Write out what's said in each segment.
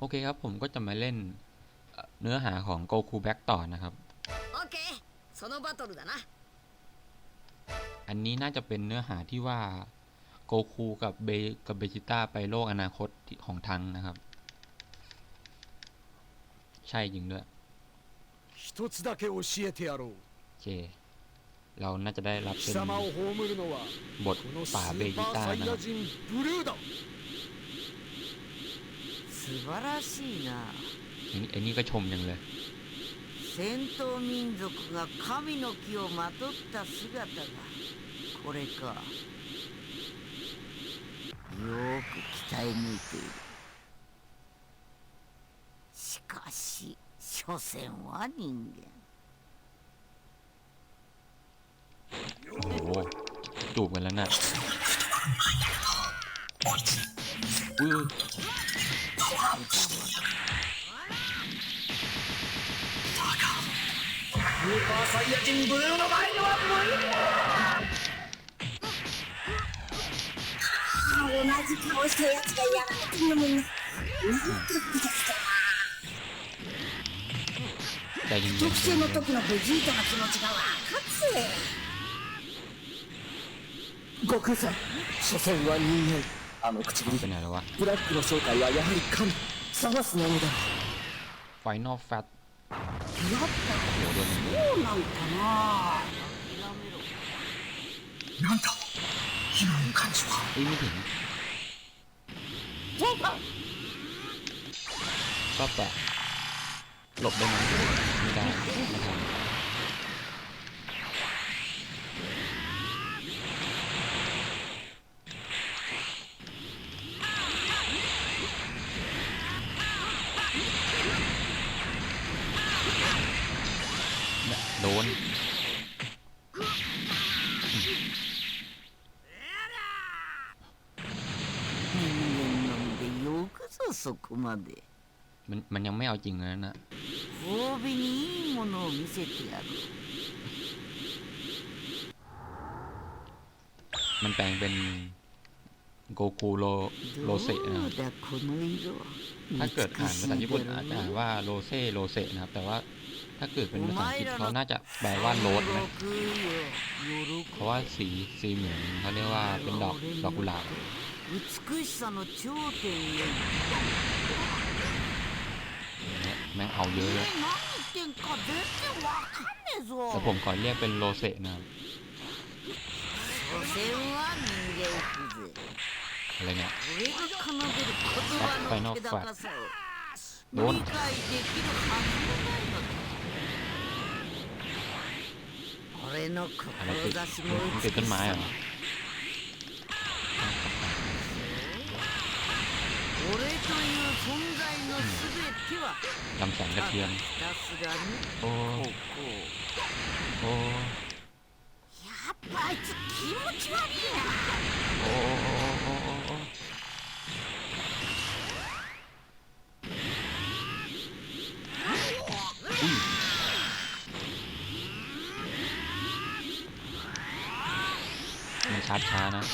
โอเคครับผมก็จะมาเล่นเนื้อหาของโกคูแบ็กต่อนะครับ โอเคนะอันนี้น่าจะเป็นเนื้อหาที่ว่าโกคูกับเบกับเบจิต้าไปโลกอนาคตของทังนะครับ ใช่จริงด้วยโอเคเราน่าจะได้รับเป็นบทป่าเบจิต้านะครับ 素晴らしいな อันนี้อันนี้ก็ชมยังเลย 戦闘民族が神の木をまとった姿がこれかよーく鍛え抜いているしかし所詮は人間 โอ้โหจูบกันแล้วนะอุ้ย ス ーパーサイヤ人ブルーの前には無だ同じ顔したやつがやられてるのに何ななん。て複な特性の時のベジータの気持ちが分かつ悟空さん。所詮は人間。あの口ぶり เป็นไงแล้ววะ ブラックの正体はやはり神サマスなのだ ไฟนอลแฟต やっโหโดนอย่างนี้ ぱそうなんかななんだ今の感じは เอ้ยไม่ถึงก็แปะหลบได้ไหมไม่ได้ไม่ทัน こまで มันมันยังไม่เอาจริงเลยนะ 褒美にいいものを見せてやる มันแปลงเป็นโกคูโรโร どう เซะนะครับ だこの色 ถ้าเกิดอ่านภาษาญี่ปุ่น 美しいだろ อาจจะ う อ่านว่าโรเซโรเซนะครับ แต่ว่าถ้าเกิดเป็นภาษาอังกฤษเขาน่าจะแปลว่าโรสนะ 喜ぶよ喜ぶ เพราะว่าสีสีเหมือนเขาเรียกว่าเป็นดอกดอกกุหลาบ 美しさの頂点へ เนี่ยแม่งเอาเยอะเลย 何言ってんか全然わかんねえぞ แต่ผมขอเรียกเป็นโรเซนะครับ 所詮は人間風情 อะไรเนี่ย 俺が奏でる言葉の気高さをโดน 理解できるはずもないのだ俺の อะไรติด 志も มันติ ลำแสงกระเทียม โอ้โอ้โอ้โอ้โอ้โอ้มันชาร์จช้านะ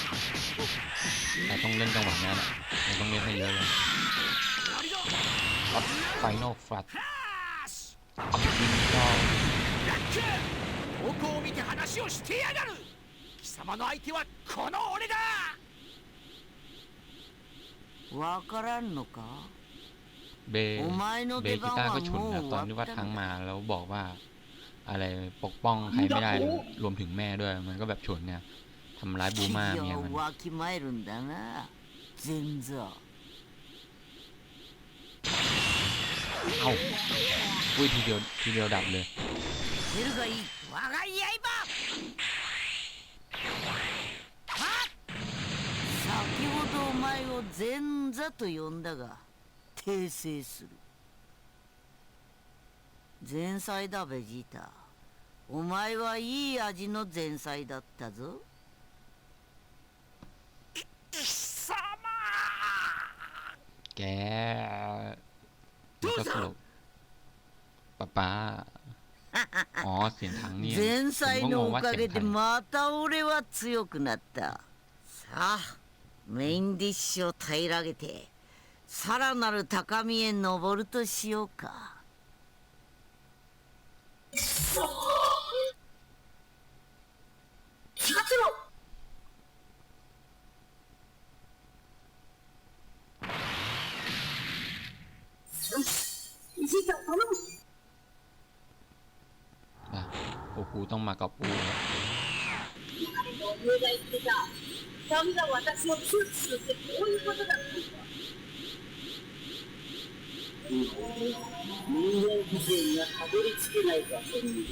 แต่ต้องเล่นจังหวะนี้แหละต้องเล่นให้เยอะเลย ไฟนอลฟลัดยิงก็ 遠くを見て話をしてやがる貴様の相手はこの俺だわからんのか เบ お前の เบ 出 จิ 番 ต้า は ก็ฉุน も นะ う ตอน 終 ที่ わ ว่า った ทั้ง んだ มาแล้วบอกว่า อะไรปกป้องใครไม่ได้รวมถึงแม่ด้วย มันก็แบบฉุนเนี่ยทำร้ายบูมา 企 เมีย 業 มัน をわ เอ้าอุ้ยทีเดียวทีเดียวดับเลย 出るがいい我が刃はっ先ほどお前を前座と呼んだが訂正する前菜だベジータお前はいい味の前菜だったぞ貴様 แก มันก็สรุปป้าป้าอ๋อ เสียงถังเนี่ย 前 ผม 菜 ก็ง の ง お ว่า か เสีย げ ง で ใคร また俺は強くなったさあメインディッシュを平らげて さらなる高みへ登るとしようか り着けないかそんに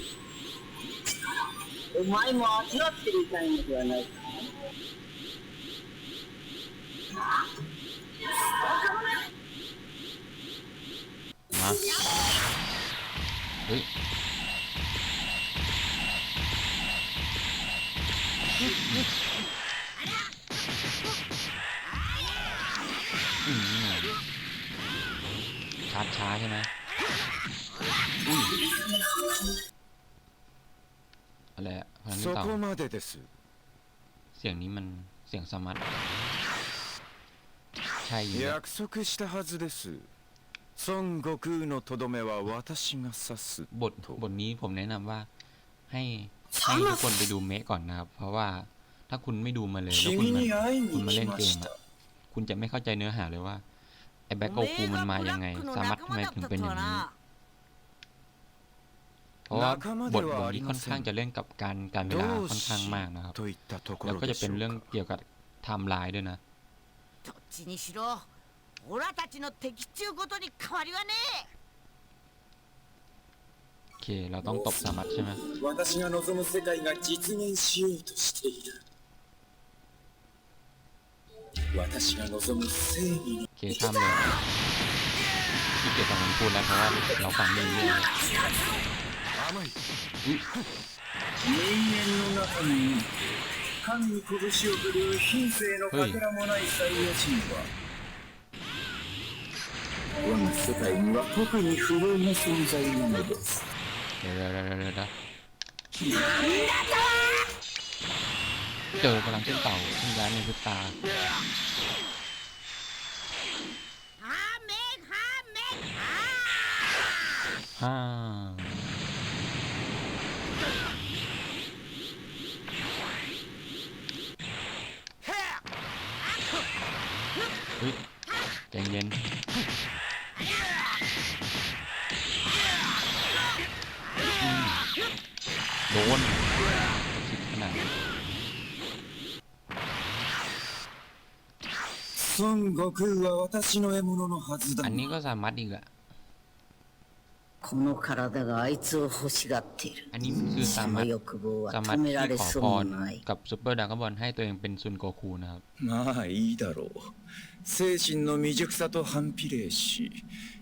お前も味わってみたいのではないかมาเ ชาร์จช้าใช่ไหมอุ้ยอะไรอะพลังที่ そ เต่า こまでです เสียงนี้มันเสียงสมัตใช่อยู่แล้ว 約束したはずです孫悟空のとどめは私が指す บทบทนี้ผมแนะนำว่า ให้ ให้ทุกคนไปดูเมะก่อนนะครับ เพราะว่าถ้าคุณไม่ดูมาเลยแล้วคุณ 君 มา に会い คุณ に มา 来 เล่น ま เกม し อะ た คุณจะไม่เข้าใจเนื้อหาเลยว่าไอ้แบ็คโกคูมันมายังไง おめえがブラックの สามัต 仲 ทำไม 間だっ ถึง た เป็น と อย่าง は นี้ な เพราะว่า 仲間 บ で ทบ は ท あり นี้ ま ค่อน せ ข้าง ん จะเล่นกับการการเวลา どう ค่อน し ข้างมากนะครับ といったとこ แล้ว ろ ก็ で จะ し เป็น ょ เรื่อง うか เกี่ยวกับไทม์ไลน์ด้วยนะ どっちにしろオラたちの敵っちゅうことに変わりはね โอ เค เราต้องตบสามัตใช่ไหม 私が望む世界が実現しようとしている私が望む正義に โอเคข้ามเลยที่เกียรติมันพูดแล้วเพราะว่าเราฟังไม่รู้เรื่อง 甘い人間の中に神に拳を振るう品性のかけらもないサイヤ人は我が世界には特に不要な存在なのです เ เดี๋ยวเดี๋ยวเดี๋ยวเจอกำลังเชื่เต่อทำร้ายในพุตาฮ่าเฮ้ยใจเย็น ดนคิดขนาดนี้อันนี้ก็สามารถอีกอะ この体があいつを欲しがっている อันนี้มันคือสา そ มาร の ถ 欲望は สามารถ 止め ที่ られ ขอ そう พ も ร ない กับซูเปอร์ดากอนบอลให้ตัวเองเป็นซุนโกคูนะครับ まあいいだろう精神の未熟さと反比例し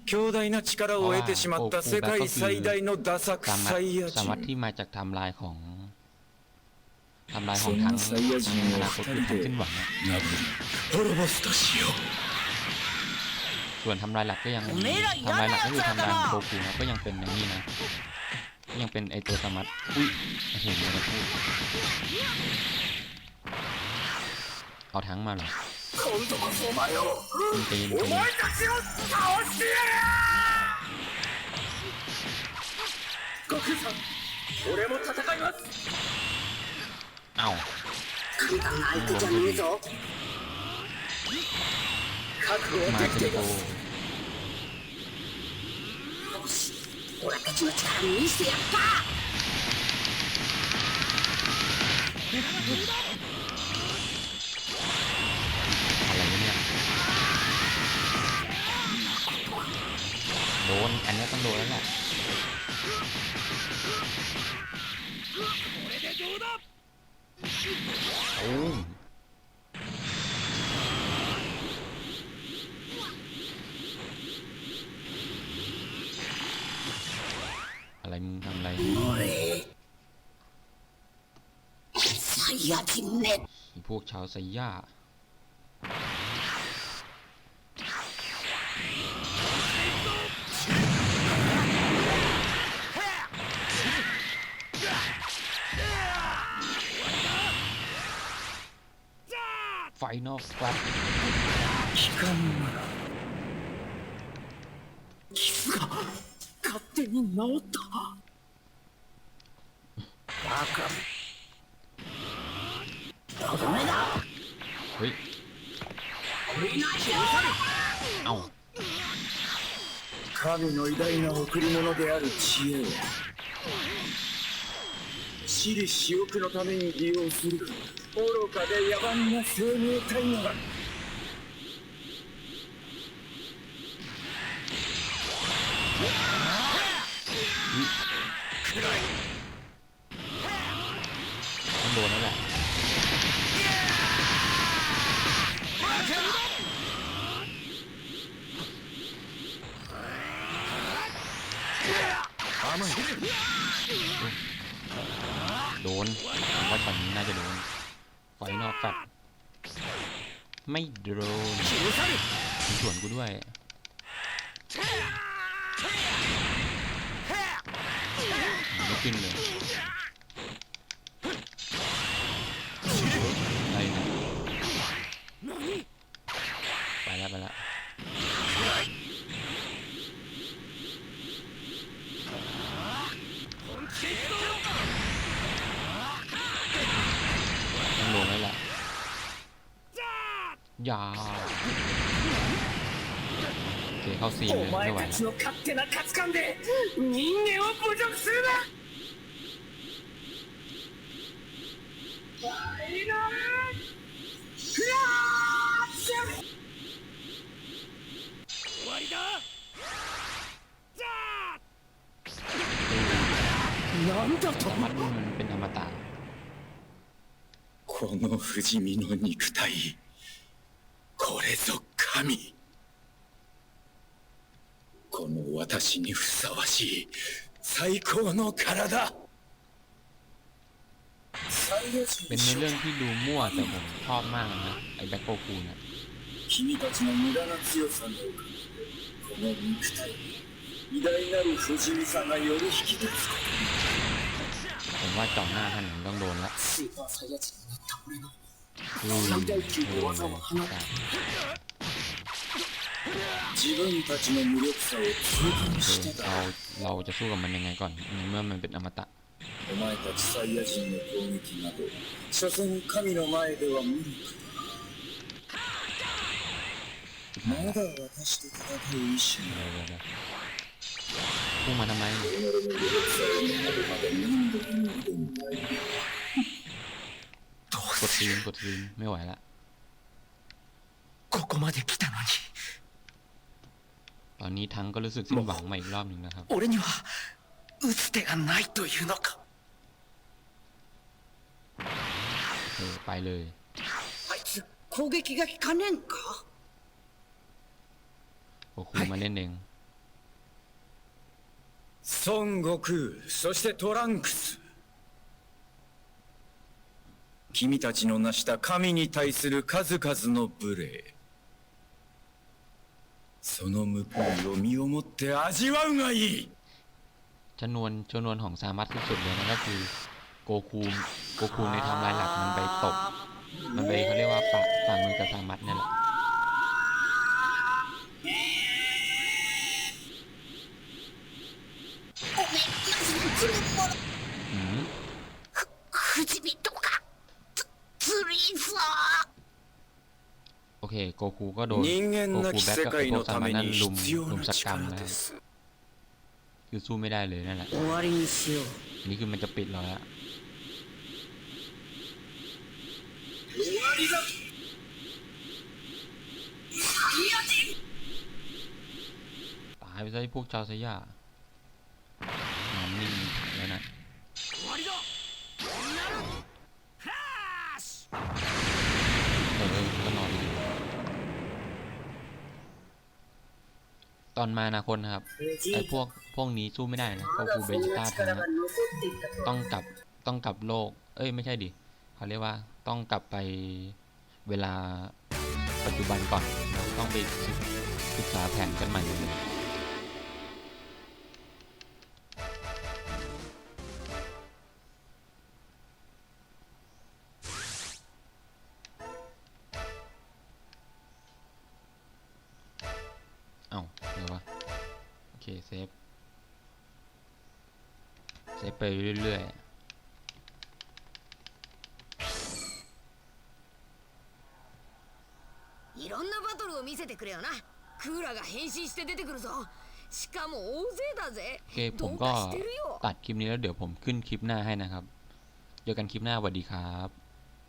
強大な力を得てしまった世界最大のダサく สามารถ サイヤ สามารถ 人 ที่มาจากไทำลายของไทำลายของทั้ง そんなサイヤ人を อนาคตคือทั้งสิ้นหวังอะ 殴り滅ぼすとしよう ส่วนทำลายหลักก็ยังทำลายหลักก็คือทำลายโกคูนะก็ยังเป็นอย่างนี้นะยังเป็นไอตัวสมัตอุ้ยเห็นเลยพูดเอาทั้งมาหรอตีนตีนเอามาจ็โต しオラたちの力見せてやった อะไรวะเนี่ยโดนอันนี้ต้องโดนแล้วแหละโอ้ม サイヤ人め ไอ้พวกชาวไซย่า ไฟนอลสควัต 機関なら 傷が勝手に治ったバカ เฮ้ย เอ้า 神の偉大な贈り物である知恵を私利私欲のために利用する愚かで野蛮な生命体のが ต้องโดนแล้วแหละ โดนผมว่าตอนนี้น่าจะโดนไฟนอกแฟดไม่โดนมีส่วนกูด้วยไม่ขึ้นเลย โอเคเข้าซีนเลย お ไม่ 前 ไหว た แล้ว ちの勝手な価値観で人間を侮辱するな終わりだなんだと มันมันเป็นอมตะ この不死身の肉体これぞ神 この私にふさわしい最高の体 เป็นในเรื่องที่ดูมั่วแต่ผมชอบมากนะ ไอ้แบ็คโกคูนะ 君たちの無駄な強さのおかげでこの肉体に偉大なる不死身さがより引き立つ ผมว่าจ่อหน้าท่านต้องโดนละ スーパーサイヤ人になった俺の อืมโดนเลย 自分たちの無力さを痛感しただ เราเราจะสู้กับมันยังไงก่อนในเมื่อมันเป็นอมตะ お前たちサイヤ人の攻撃など所詮神の前では無力だまだ私と戦う意志が เดี๋ยวเดี๋ยวเดี๋ยวพุ่งมาทำไม กดซีนกดซีนไม่ไหวละ ここまで来たのに ตอนนี้ทั้งก็รู้สึกสิ้นหวังมาอีกรอบหนึ่งนะครับ 俺には打つ手がないというのか เออไปเลย あいつ攻撃が効かねえんか โอคูมาเล่นเอง 孫悟空そしてトランクス君たちの成した神に対する数々の無礼 その報いを身をもって味わうがいい ชนวนชนวนของซามัตสุดๆเลยนะก็คือโกคูโกคูในไทำลายหลักมันไปตบ มันไปเขาเรียกว่าฝ่าฝ่ามือกับซามัตเนี่ยแหละ คโกคูก็โดนโกคูแบ็คกับวกซามานั้นลุมลุมสักรรมนะครับคือสู้ไม่ได้เลยนั่นแหละอันนี้คือมันจะปิดเราแล้วตายไปซะพวกชาวสย่า ตอนมาอนาคตนะครับไอ้พวกพวกนี้สู้ไม่ได้นะก็คูเบจิต้าทั้งนั้นต้องกลับต้องกลับโลก เอ้ยไม่ใช่ดิเขาเรียกว่าต้องกลับไปเวลาปัจจุบันก่อนนะต้องไปศึกศึกษาแผนกันใหม่หมดเลย เอ้าเดี๋ยววะ เคเซฟ เซฟไปเรื่อย いろんなバトルを見せてくれよなクーラが変身して出てくるぞしかも大勢だぜๆ โอเค ผ ど ม う ก็ かしてるよ ตัดคลิปนี้แล้วเดี๋ยวผมขึ้นคลิปหน้าให้นะครับ เจอกันคลิปหน้าสวัสดีครับ